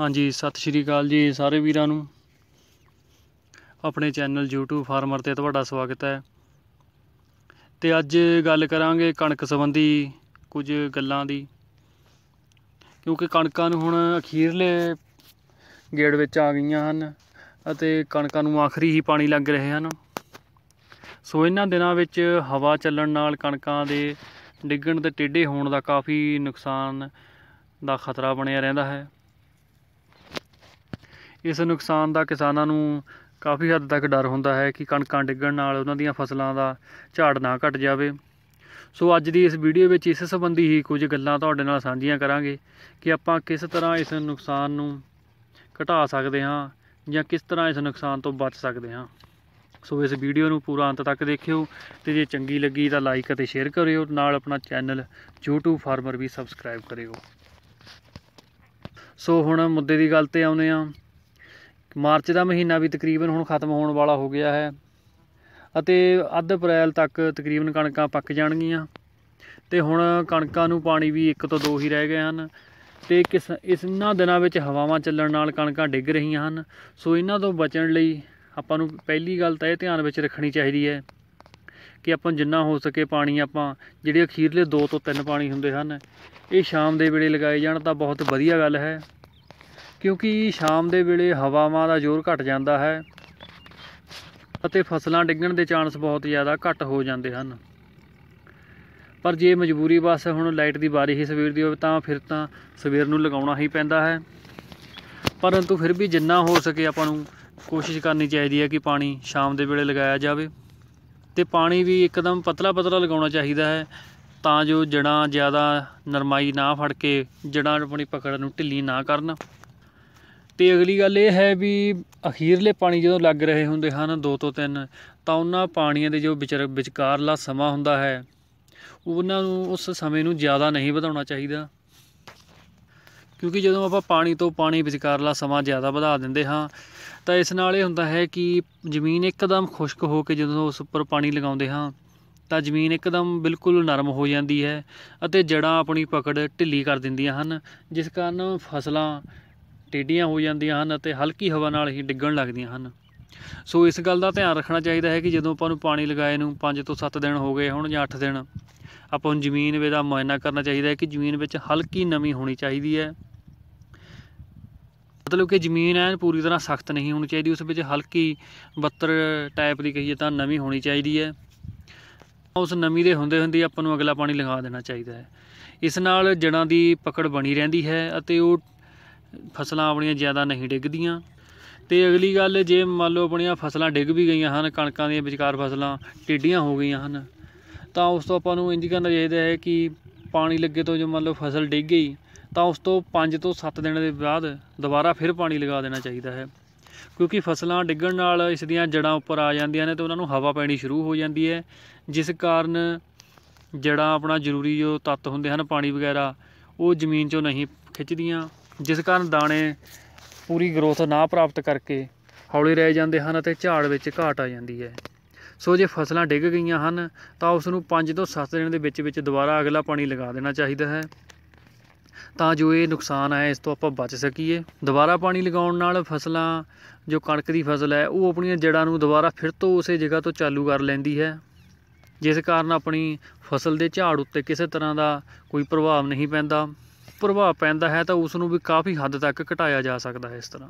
ਹਾਂਜੀ, ਸਤਿ ਸ਼੍ਰੀ ਅਕਾਲ ਜੀ ਸਾਰੇ ਵੀਰਾਂ ਨੂੰ। ਆਪਣੇ ਚੈਨਲ YouTube ਫਾਰਮਰ ਤੇ ਤੁਹਾਡਾ ਸਵਾਗਤ ਹੈ। ਤੇ ਅੱਜ ਗੱਲ ਕਰਾਂਗੇ ਕਣਕ ਸੰਬੰਧੀ ਕੁਝ ਗੱਲਾਂ ਦੀ। ਕਿਉਂਕਿ ਕਣਕਾਂ ਨੂੰ ਹੁਣ ਅਖੀਰਲੇ ਗੇੜ ਵਿੱਚ ਆ ਗਈਆਂ ਹਨ ਅਤੇ ਕਣਕਾਂ ਨੂੰ ਆਖਰੀ ਹੀ ਪਾਣੀ ਲੱਗ ਰਹੇ ਹਨ। ਸੋ ਇਹਨਾਂ ਦਿਨਾਂ ਵਿੱਚ ਹਵਾ ਚੱਲਣ ਨਾਲ ਕਣਕਾਂ ਦੇ ਡਿੱਗਣ ਤੇ ਟੇਢੇ ਹੋਣ ਦਾ ਕਾਫੀ ਨੁਕਸਾਨ ਦਾ ਖਤਰਾ ਬਣਿਆ ਰਹਿੰਦਾ ਹੈ। ਇਸ ਨੁਕਸਾਨ ਦਾ ਕਿਸਾਨਾਂ ਨੂੰ ਕਾਫੀ ਹੱਦ ਤੱਕ ਡਰ ਹੁੰਦਾ ਹੈ ਕਿ ਕਣਕਾਂ ਡਿੱਗਣ ਨਾਲ ਉਹਨਾਂ ਦੀਆਂ ਫਸਲਾਂ ਦਾ ਝਾੜ ਨਾ ਘਟ ਜਾਵੇ। ਸੋ ਅੱਜ ਦੀ ਇਸ ਵੀਡੀਓ ਵਿੱਚ ਇਸ ਸੰਬੰਧੀ ਹੀ ਕੁਝ ਗੱਲਾਂ ਤੁਹਾਡੇ ਨਾਲ ਸਾਂਝੀਆਂ ਕਰਾਂਗੇ ਕਿ ਆਪਾਂ ਕਿਸ ਤਰ੍ਹਾਂ ਇਸ ਨੁਕਸਾਨ ਨੂੰ ਘਟਾ ਸਕਦੇ ਹਾਂ ਜਾਂ ਕਿਸ ਤਰ੍ਹਾਂ ਇਸ ਨੁਕਸਾਨ ਤੋਂ ਬਚ ਸਕਦੇ ਹਾਂ। ਸੋ ਇਸ ਵੀਡੀਓ ਨੂੰ ਪੂਰਾ ਅੰਤ ਤੱਕ ਦੇਖਿਓ ਤੇ ਜੇ ਚੰਗੀ ਲੱਗੀ ਤਾਂ ਲਾਈਕ ਅਤੇ ਸ਼ੇਅਰ ਕਰਿਓ। ਨਾਲ ਆਪਣਾ ਚੈਨਲ YouTube ਫਾਰਮਰ ਵੀ ਸਬਸਕ੍ਰਾਈਬ ਕਰਿਓ। ਸੋ ਹੁਣ ਮੁੱਦੇ ਦੀ ਗੱਲ ਤੇ ਆਉਂਦੇ ਆ ਮਾਰਚ ਦਾ ਮਹੀਨਾ ਵੀ ਤਕਰੀਬਨ ਹੁਣ ਖਤਮ ਹੋਣ ਵਾਲਾ ਹੋ ਗਿਆ ਹੈ। ਅਤੇ ਅੱਧ ਅਪ੍ਰੈਲ ਤੱਕ ਤਕਰੀਬਨ ਕਣਕਾਂ ਪੱਕ ਜਾਣਗੀਆਂ। ਤੇ ਹੁਣ ਕਣਕਾਂ ਨੂੰ ਪਾਣੀ ਵੀ ਇੱਕ ਤੋਂ ਦੋ ਹੀ ਰਹਿ ਗਏ ਹਨ। ਤੇ ਕਿਸ ਇਸਨਾਂ ਦਿਨਾਂ ਵਿੱਚ ਹਵਾਵਾਂ ਚੱਲਣ ਨਾਲ ਕਣਕਾਂ ਡਿੱਗ ਰਹੀਆਂ ਹਨ। ਸੋ ਇਹਨਾਂ ਤੋਂ ਬਚਣ ਲਈ ਆਪਾਂ ਨੂੰ ਪਹਿਲੀ ਗੱਲ ਤਾਂ ਇਹ ਧਿਆਨ ਵਿੱਚ ਰੱਖਣੀ ਚਾਹੀਦੀ ਹੈ ਕਿ ਆਪਾਂ ਜਿੰਨਾ ਹੋ ਸਕੇ ਪਾਣੀ ਆਪਾਂ, ਜਿਹੜੇ ਅਖੀਰਲੇ 2 ਤੋਂ 3 ਪਾਣੀ ਹੁੰਦੇ ਹਨ, ਇਹ ਸ਼ਾਮ ਦੇ ਵੇਲੇ ਲਗਾਏ ਜਾਣ ਤਾਂ ਬਹੁਤ ਵਧੀਆ ਗੱਲ ਹੈ। ਕਿਉਂਕਿ ਸ਼ਾਮ ਦੇ ਵੇਲੇ ਹਵਾਵਾਂ ਦਾ ਜ਼ੋਰ ਘਟ ਜਾਂਦਾ ਹੈ ਅਤੇ ਫਸਲਾਂ ਡਿੱਗਣ ਦੇ ਚਾਂਸ ਬਹੁਤ ਜ਼ਿਆਦਾ ਘੱਟ ਹੋ ਜਾਂਦੇ ਹਨ। ਪਰ ਜੇ ਮਜਬੂਰੀ ਬਸ ਹੁਣ ਲਾਈਟ ਦੀ ਵਾਰੀ ਹੀ ਸਵੇਰ ਦੀ ਹੋਵੇ ਤਾਂ ਫਿਰ ਤਾਂ ਸਵੇਰ ਨੂੰ ਲਗਾਉਣਾ ਹੀ ਪੈਂਦਾ ਹੈ। ਪਰੰਤੂ ਫਿਰ ਵੀ ਜਿੰਨਾ ਹੋ ਸਕੇ ਆਪਾਂ ਨੂੰ ਕੋਸ਼ਿਸ਼ ਕਰਨੀ ਚਾਹੀਦੀ ਹੈ ਕਿ ਪਾਣੀ ਸ਼ਾਮ ਦੇ ਵੇਲੇ ਲਗਾਇਆ ਜਾਵੇ ਤੇ ਪਾਣੀ ਵੀ ਇੱਕਦਮ ਪਤਲਾ ਪਤਲਾ ਲਗਾਉਣਾ ਚਾਹੀਦਾ ਹੈ ਤਾਂ ਜੋ ਜੜਾਂ ਜ਼ਿਆਦਾ ਨਰਮਾਈ ਨਾ ਫੜ ਕੇ ਜੜਾਂ ਆਪਣੀ ਪਕੜ ਨੂੰ ਢਿੱਲੀ ਨਾ ਕਰਨ। ਤੇ ਅਗਲੀ ਗੱਲ ਇਹ ਹੈ ਵੀ ਅਖੀਰਲੇ ਪਾਣੀ ਜਦੋਂ ਲੱਗ ਰਹੇ ਹੁੰਦੇ ਹਨ ਦੋ ਤੋਂ ਤਿੰਨ, ਤਾਂ ਉਹਨਾਂ ਪਾਣੀਆਂ ਦੇ ਜੋ ਵਿਚਰ, ਵਿਚਕਾਰਲਾ ਸਮਾਂ ਹੁੰਦਾ ਹੈ, ਉਹਨਾਂ ਨੂੰ ਉਸ ਸਮੇਂ ਨੂੰ ਜ਼ਿਆਦਾ ਨਹੀਂ ਵਧਾਉਣਾ ਚਾਹੀਦਾ। ਕਿਉਂਕਿ ਜਦੋਂ ਆਪਾਂ ਪਾਣੀ ਤੋਂ ਪਾਣੀ ਵਿਚਕਾਰਲਾ ਸਮਾਂ ਜ਼ਿਆਦਾ ਵਧਾ ਦਿੰਦੇ ਹਾਂ, ਤਾਂ ਇਸ ਨਾਲ ਇਹ ਹੁੰਦਾ ਹੈ ਕਿ ਜ਼ਮੀਨ ਇੱਕਦਮ ਖੁਸ਼ਕ ਹੋ ਕੇ ਜਦੋਂ ਉਸ ਉੱਪਰ ਪਾਣੀ ਲਗਾਉਂਦੇ ਹਾਂ, ਤਾਂ ਜ਼ਮੀਨ ਇੱਕਦਮ ਬਿਲਕੁਲ ਨਰਮ ਹੋ ਜਾਂਦੀ ਹੈ ਅਤੇ ਜੜਾਂ ਆਪਣੀ ਪਕੜ ਢਿੱਲੀ ਕਰ ਦਿੰਦੀਆਂ ਹਨ, ਜਿਸ ਕਾਰਨ ਫਸਲਾਂ ਟੇਢੀਆਂ ਹੋ ਜਾਂਦੀਆਂ ਹਨ ਅਤੇ ਹਲਕੀ ਹਵਾ ਨਾਲ ਹੀ ਡਿੱਗਣ ਲੱਗਦੀਆਂ ਹਨ। ਸੋ ਇਸ ਗੱਲ ਦਾ ਧਿਆਨ ਰੱਖਣਾ ਚਾਹੀਦਾ ਹੈ ਕਿ ਜਦੋਂ ਆਪਾਂ ਨੂੰ ਪਾਣੀ ਲਗਾਏ ਨੂੰ 5 ਤੋਂ 7 ਦਿਨ ਹੋ ਗਏ ਹੁਣ ਜਾਂ 8 ਦਿਨ, ਆਪਾਂ ਨੂੰ ਜ਼ਮੀਨ ਵੇ ਮੁਆਇਨਾ ਕਰਨਾ ਚਾਹੀਦਾ ਹੈ ਕਿ ਜ਼ਮੀਨ ਵਿੱਚ ਹਲਕੀ ਨਮੀ ਹੋਣੀ ਚਾਹੀਦੀ ਹੈ। ਮਤਲਬ ਕਿ ਜ਼ਮੀਨ ਐਨ ਪੂਰੀ ਤਰ੍ਹਾਂ ਸਖਤ ਨਹੀਂ ਹੋਣੀ ਚਾਹੀਦੀ, ਉਸ ਵਿੱਚ ਹਲਕੀ ਬੱਤਰ ਟਾਈਪ ਦੀ ਕਹੀਏ ਤਾਂ ਨਮੀ ਹੋਣੀ ਚਾਹੀਦੀ ਹੈ। ਉਸ ਨਮੀ ਦੇ ਹੁੰਦੇ ਹੁੰਦੇ ਆਪਾਂ ਨੂੰ ਅਗਲਾ ਪਾਣੀ ਲਗਾ ਦੇਣਾ ਚਾਹੀਦਾ ਹੈ। ਇਸ ਨਾਲ ਜੜਾਂ ਦੀ ਪਕੜ ਬਣੀ ਰਹਿੰਦੀ ਹੈ ਅਤੇ ਉਹ ਫਸਲਾਂ ਆਪਣੀਆਂ ਜ਼ਿਆਦਾ ਨਹੀਂ ਡਿੱਗਦੀਆਂ। ਤੇ ਅਗਲੀ ਗੱਲ, ਜੇ ਮੰਨ ਲਓ ਆਪਣੀਆਂ ਫਸਲਾਂ ਡਿੱਗ ਵੀ ਗਈਆਂ ਹਨ, ਕਣਕਾਂ ਦੀਆਂ ਵਿਚਕਾਰ ਫਸਲਾਂ ਟੇਢੀਆਂ ਹੋ ਗਈਆਂ ਹਨ, ਤਾਂ ਉਸ ਤੋਂ ਆਪਾਂ ਨੂੰ ਇੰਜ ਕਰਨਾ ਚਾਹੀਦਾ ਹੈ ਕਿ ਪਾਣੀ ਲੱਗੇ ਤੋਂ ਜੋ ਮੰਨ ਲਓ ਫਸਲ ਡਿੱਗ ਗਈ, ਤਾਂ ਉਸ ਤੋਂ 5 ਤੋਂ 7 ਦਿਨ ਦੇ ਬਾਅਦ ਦੁਬਾਰਾ ਫਿਰ ਪਾਣੀ ਲਗਾ ਦੇਣਾ ਚਾਹੀਦਾ ਹੈ। ਕਿਉਂਕਿ ਫਸਲਾਂ ਡਿੱਗਣ ਨਾਲ ਇਸ ਦੀਆਂ ਜੜਾਂ ਉੱਪਰ ਆ ਜਾਂਦੀਆਂ ਨੇ ਤੇ ਉਹਨਾਂ ਨੂੰ ਹਵਾ ਪੈਣੀ ਸ਼ੁਰੂ ਹੋ ਜਾਂਦੀ ਹੈ, ਜਿਸ ਕਾਰਨ ਜੜਾਂ ਆਪਣਾ ਜ਼ਰੂਰੀ ਜੋ ਤੱਤ ਹੁੰਦੇ ਹਨ ਪਾਣੀ ਵਗੈਰਾ, ਉਹ ਜ਼ਮੀਨ 'ਚੋਂ ਨਹੀਂ ਖਿੱਚਦੀਆਂ। ਜਿਸ ਕਾਰਨ ਦਾਣੇ ਪੂਰੀ ਗਰੋਥ ਨਾ ਪ੍ਰਾਪਤ ਕਰਕੇ ਹੌਲੇ ਰਹਿ ਜਾਂਦੇ ਹਨ ਅਤੇ ਝਾੜ ਵਿੱਚ ਘਾਟ ਆ ਜਾਂਦੀ ਹੈ। ਸੋ ਜੇ ਫਸਲਾਂ ਡਿੱਗ ਗਈਆਂ ਹਨ, ਤਾਂ ਉਸ ਨੂੰ 5 ਤੋਂ 7 ਦਿਨ ਦੇ ਵਿੱਚ ਵਿੱਚ ਦੁਬਾਰਾ ਅਗਲਾ ਪਾਣੀ ਲਗਾ ਦੇਣਾ ਚਾਹੀਦਾ ਹੈ। ਤਾਂ ਜੋ ਇਹ ਨੁਕਸਾਨ ਹੈ ਇਸ ਤੋਂ ਆਪਾਂ ਬਚ ਸਕੀਏ। ਦੁਬਾਰਾ ਪਾਣੀ ਲਗਾਉਣ ਨਾਲ ਫਸਲਾਂ, ਜੋ ਕਣਕ ਦੀ ਫਸਲ ਹੈ, ਉਹ ਆਪਣੀਆਂ ਜੜਾਂ ਨੂੰ ਦੁਬਾਰਾ ਫਿਰ ਤੋਂ ਉਸੇ ਜਗ੍ਹਾ ਤੋਂ ਚਾਲੂ ਕਰ ਲੈਂਦੀ ਹੈ। ਜਿਸ ਕਾਰਨ ਆਪਣੀ ਫਸਲ ਦੇ ਝਾੜ ਉੱਤੇ ਕਿਸੇ ਤਰ੍ਹਾਂ ਦਾ ਕੋਈ ਪ੍ਰਭਾਵ ਨਹੀਂ ਪੈਂਦਾ। ਪ੍ਰਭਾਵ ਪੈਂਦਾ ਹੈ ਤਾਂ ਉਸ ਨੂੰ ਵੀ ਕਾਫੀ ਹੱਦ ਤੱਕ ਘਟਾਇਆ ਜਾ ਸਕਦਾ ਹੈ ਇਸ ਤਰ੍ਹਾਂ।